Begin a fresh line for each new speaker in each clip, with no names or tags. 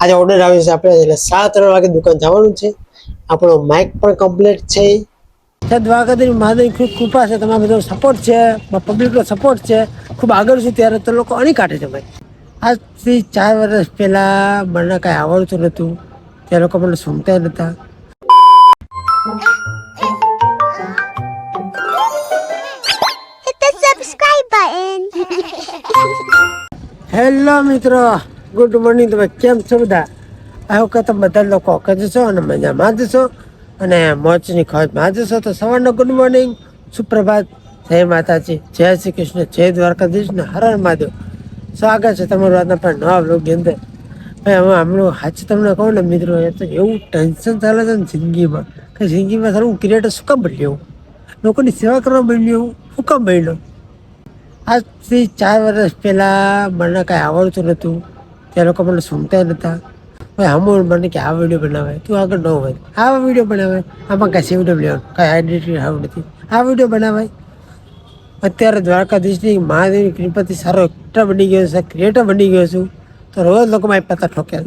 આજે ઓર્ડર આવ્યો છે આપણે એટલે સાડા ત્રણ વાગે દુકાન જવાનું છે. આપણો માઇક પણ કમ્પ્લીટ છે. છે દ્વારકાધીશ મહાદેવ ખૂબ કૃપા છે તમારો બધો સપોર્ટ છે પબ્લિકનો સપોર્ટ છે. ખૂબ આગળ છું ત્યારે તો લોકો અણી કાઢે છે ભાઈ. આજથી ચાર વર્ષ પહેલાં મને કાંઈ આવડતું નહોતું તે લોકો મને સુમતા નહોતા. હેલો મિત્રો ગુડ મોર્નિંગ, તમે કેમ છો બધા? આ વખત તમે બધા લોકો કજ છો અને મજામાં જ અને મોચની ખોજમાં જ તો સવારનો ગુડ મોર્નિંગ. સુપ્રભાત. જય માતાજી. જય શ્રી કૃષ્ણ. જય દ્વારકાધીશ ને હર હર સ્વાગત છે તમારું આજના પણ નવા બ્લોગની અંદર. ભાઈ, હવે હમણાં સાચું તમને કહું ને, મિત્રો, એ તો એવું ટેન્શન ચાલે છે ને જિંદગીમાં. કે જિંદગીમાં સારું ક્રિએટર શું કામ બદલ્યું લોકોની સેવા કરવા બદલ્યું શું કામ બદલ્યો આજથી ચાર વર્ષ પહેલાં મને કાંઈ આવડતું નહોતું. તે લોકો મને સુનતા નહોતા ભાઈ હમણાં મને કે આ વીડિયો બનાવે, તું આગળ ન હોય. આ વીડિયો બનાવે, આમાં કાંઈ સેવડમ લેવાનું કાંઈ આઈડેન્ટિટી આવડ નથી. આ વીડિયો બનાવાય અત્યારે દ્વારકાધીશની મહાદેવની કૃપાથી સારો એક્ટર બની ગયો છે ક્રિએટર બની ગયો છું. તો રોજ લોકો મારી પત્તા ઠોક્યા.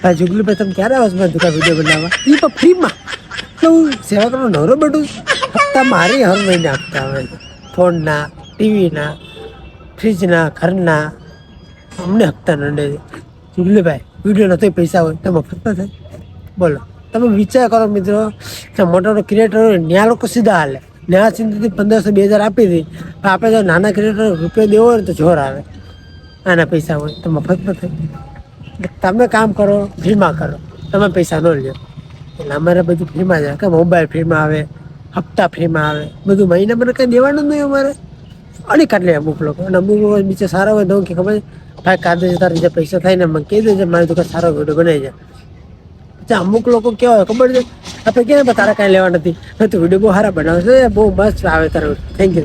ભાઈ જુગલી ભાઈ તમે ક્યારે આવશે મારી દુકાન વીડિયો બનાવવા? એ પણ ફ્રીમાં તો હું સેવા કરવાનો નવરો બેઠું હપ્તા મારી હર મહિને આપતા આવે ફોનના ટીવીના ફ્રીજના ઘરના અમને હપ્તા નડે જુગલીભાઈ વીડિયો નથી પૈસા હોય તો મફત થાય બોલો, તમે વિચાર કરો મિત્રો, કે મોટા ક્રિએટર હોય ત્યાં લોકો સીધા હાલે. ત્યાં ચિંતાથી પંદરસો, બે હજાર આપી દે. પણ આપણે જો નાના ક્રિએટર રૂપિયો દેવો હોય તો જોર આવે. આના પૈસા હોય તો મફત ન થાય તમે કામ કરો, ફ્રીમાં કરો. તમે પૈસા ન લ્યો. એટલે અમારે બધું ફ્રીમાં જાય કે મોબાઈલ ફ્રીમાં આવે, હપ્તા ફ્રીમાં આવે. બધું મહિના મને કંઈ દેવાનું જ નહીં અમારે. અને કાટલે અમુક લોકો. અને અમુક લોકો બીજા સારા હોય તો કે ખબર ભાઈ કાંદે તારે જે પૈસા થાય ને મને કહી દેજે, મારી દુકાન સારો વીડિયો બનાવી જાય પછી અમુક લોકો કેવા હોય, ખબર છે? આપણે કે તારા કાંઈ લેવા નથી? તો વીડિયો બહુ સારા બનાવશે બહુ મસ્ત આવે તારો. થેન્ક યુ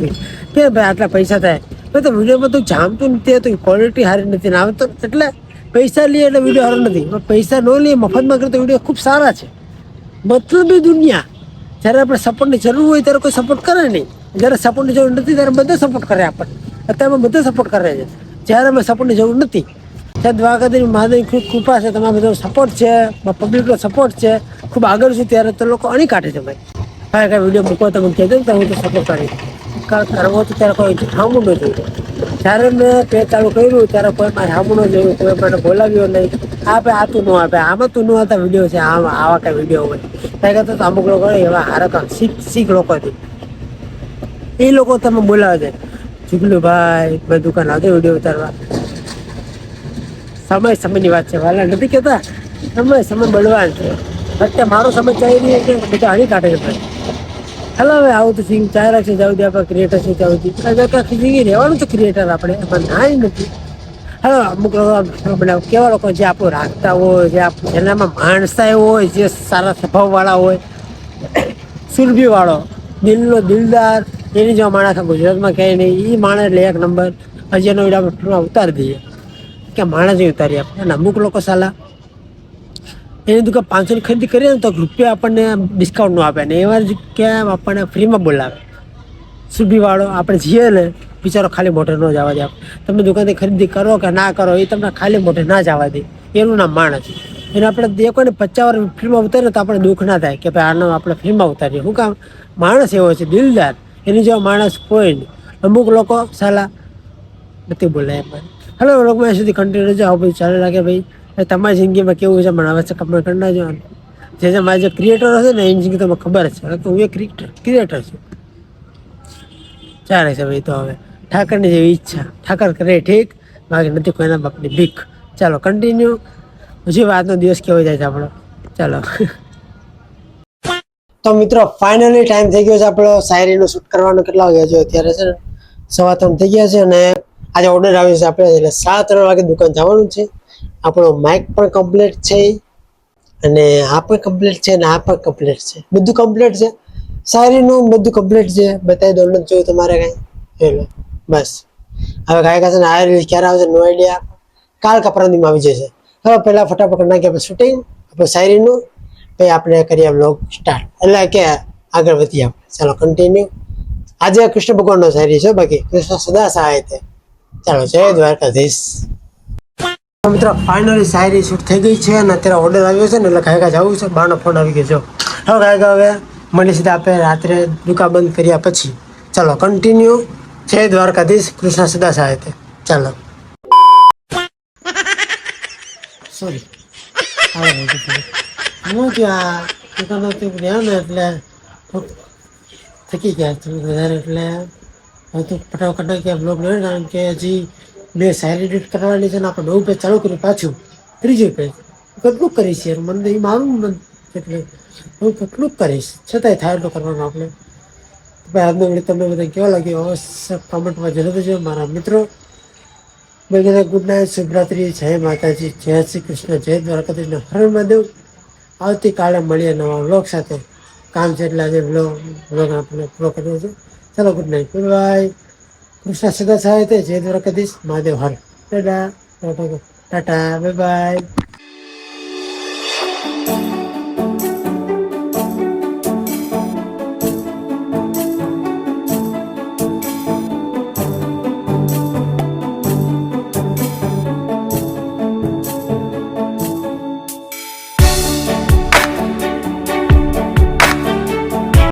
કે ભાઈ આટલા પૈસા થાય? ભાઈ, તો વિડીયોમાં તું જામતું નથી તો ક્વોલિટી સારી નથી ને આવે તો એટલે પૈસા લઈએ એટલે વીડિયો સારો નથી. પણ પૈસા ન લઈએ, મફતમાં કરે તો વીડિયો ખૂબ સારા છે. મતલબી દુનિયા. જ્યારે આપણે સપોર્ટની જરૂર હોય ત્યારે કોઈ સપોર્ટ કરે નહીં. જ્યારે સપોર્ટની જરૂર નથી, ત્યારે બધા સપોર્ટ કરે આપણને. અત્યારમાં બધા સપોર્ટ કરે છે. જ્યારે અમે સપોર્ટની જરૂર નથી. ત્યાં દ્વારકાધીશ મહાદેવ ખૂબ કૃપા છે, તમારો બધો સપોર્ટ છે પબ્લિકનો સપોર્ટ છે. ખૂબ આગળ છું ત્યારે તો લોકો અણી કાઢે છે ભાઈ. ભાઈ કાંઈ વીડિયો મૂકો તો મને કહેજો ને હું તો સપોર્ટ કરીશ કારણ કરવો તો ત્યારે કોઈ હામું ન જોયું જ્યારે મેં પે ચાલુ કર્યું, ત્યારે કોઈ મારે હામું ન જોયું કોઈ મને બોલાવ્યો નહીં. આ ભાઈ આ તું ન આપે, આમાં તું ન હતા વીડિયો છે, આમ આવા કાંઈ વીડિયો હોય. ત્યાં કરતા તો અમુક લોકો એવા હારા કામ શીખ શીખ લોકો હતી એ લોકો તમે બોલાવે છે. જુગલું ભાઈ દુકાન આવતો વીડિયો ઉતારવા. સમય સમયની વાત છે, વાલા નથી કહેતા. સમય સમય બળવાન છે. અત્યારે મારો સમય ચાલી રહ્યો છે બધા હણી કાઢે છે હેલો હવે, આવું તો સિંગ ચાર છે જાવ દે આપણે ક્રિએટર છે જાવ દે જિંદગી રહેવાનું છે ક્રિએટર આપણે, પણ ના નથી. હવે અમુક બનાવ, કેવા લોકો જે આપણું રાખતા હોય, જે જેનામાં માણસાઈ હોય, જે સારા સ્વભાવવાળા હોય, સુરભીવાળો, દિલનો દિલદાર એની જો માણસ ગુજરાતમાં કહે નહીં. એ માણસ એટલે એક નંબર. અજયનો ટૂંકમાં ઉતારી દઈએ. કે માણસ જ ઉતારી આપણે. અને અમુક લોકો સાલા એની દુકાન પાંચસોની ખરીદી કરીએ ને તો રૂપિયા આપણને ડિસ્કાઉન્ટ ન આપે. ને એવા જ કે આપણને ફ્રીમાં બોલાવે. સુભીવાળો આપણે જઈએ ને, બિચારો ખાલી મોઢે ન જવા દે તમે દુકાનથી ખરીદી કરો કે ના કરો, એ તમને ખાલી મોઢે ના જવા દે. એનું નામ માણસ. એને આપણે દેખો કોઈને પચાસ વાર ફ્રીમાં ઉતારીએ તો આપણે દુઃખ ના થાય કે ભાઈ આનો આપણે ફ્રીમાં ઉતારીએ. શું કામ? માણસ એવો છે, દિલદાર. એની જો માણસ કોઈ અમુક લોકો સાલા નથી બોલે એમ. હલો લોકમાં સુધી કન્ટિન્યુ જાઓ ભાઈ ચાલુ લાગે ભાઈ. તમારી જિંદગીમાં કેવું છે, મને હવે છે કમેન્ટ કરી નાખજો જે જે મારા જે ક્રિએટર હશે ને, એની જિંદગી તમને ખબર છે. કે હું એ ક્રિએટર છું. ચાલે છે ભાઈ તો હવે. ઠાકરની જેવી ઈચ્છા. ઠાકર કરે ઠીક, બાકી નથી કોઈના બાપની ભીખ. ચાલો કન્ટિન્યુ પછી વાતનો દિવસ કેવો જાય છે આપણો? ચાલો. તો મિત્રો ફાઇનલી ટાઈમ થઈ ગયો છે આપણો. શાયરીનું શૂટ કરવાનો કેટલા વાગ્યા છે? અત્યારે છે ને સવા ત્રણ થઈ ગયા છે અને આજે ઓર્ડર આવ્યો છે આપણે. એટલે સાડા ત્રણ વાગે દુકાન જવાનું છે. આપણો માઇક પણ કમ્પ્લીટ છે. અને આ પણ કમ્પ્લીટ છે અને આ પણ કમ્પ્લીટ છે. બધું કમ્પ્લીટ છે. શાયરીનું બધું કમ્પ્લીટ છે. બતાવી દો જોયું તમારે કાંઈ? એટલે બસ. હવે કાંઈ છે ને આ રીલ ક્યારે આવશે નો આઈડિયા કાલ કપરાંદીમાં આવી જશે. હવે પહેલાં ફટાફટ નાખીએ આપણે શૂટિંગ આપણે શાયરીનું. પછી આપણે કરીએ બ્લોગ સ્ટાર્ટ એટલે કે આગળ વધીએ આપણે. ચાલો કન્ટિન્યુ આજે કૃષ્ણ ભગવાનનો શાયરી છે. બાકી કૃષ્ણ સદા સહાય છે ચાલો, જય દ્વારકાધીશ. મિત્રો ફાઇનલી શાયરી શૂટ થઈ ગઈ છે અને અત્યારે ઓર્ડર આવ્યો છે ને એટલે કાંઈ કાંઈ જવું છે. બાનો ફોન આવી ગયો છે. હવે કાંઈ હવે મળી સીધા આપણે રાત્રે દુકાન બંધ કર્યા પછી. ચાલો કન્ટિન્યુ જય દ્વારકાધીશ, કૃષ્ણ સદા સાહિત્ય ચાલો. સોરી હું ત્યાં દુકાનથી ગયા ને એટલે થકી ગયા થોડું વધારે એટલે હવે તો ફટાફટ કે બ્લોગ નહીં કારણ કે હજી મેં સારી એડિટ કરવાની છે ને આપણે નવું પેજ ચાલુ કર્યું પાછું. ત્રીજું પેજ કેટલું કરીશ યાર? મને એ મારું મન એટલે હું કેટલું કરીશ? છતાંય થાય એટલું કરવાનું આપણે. ભાઈ, આજનો વીડિયો તમને બધા કેવો લાગ્યો? અવશ્ય કોમેન્ટમાં જરૂર દેજો મારા મિત્રો. બધાને ગુડ નાઇટ, શુભરાત્રી. જય માતાજી, જય શ્રી કૃષ્ણ, જય દ્વારકાધીશ હર મહાદેવ. આવતીકાલે મળીએ નવા વ્લોગ સાથે. કામ છે એટલે આજે બ્લોગ બ્લોગ આપણે પૂરો કર્યો છે. ચાલો good night good bye Krishna સદા સહાય જય દ્વારકાધીશ. મહાદેવ હર. ટાટા. ટાટા. Bye bye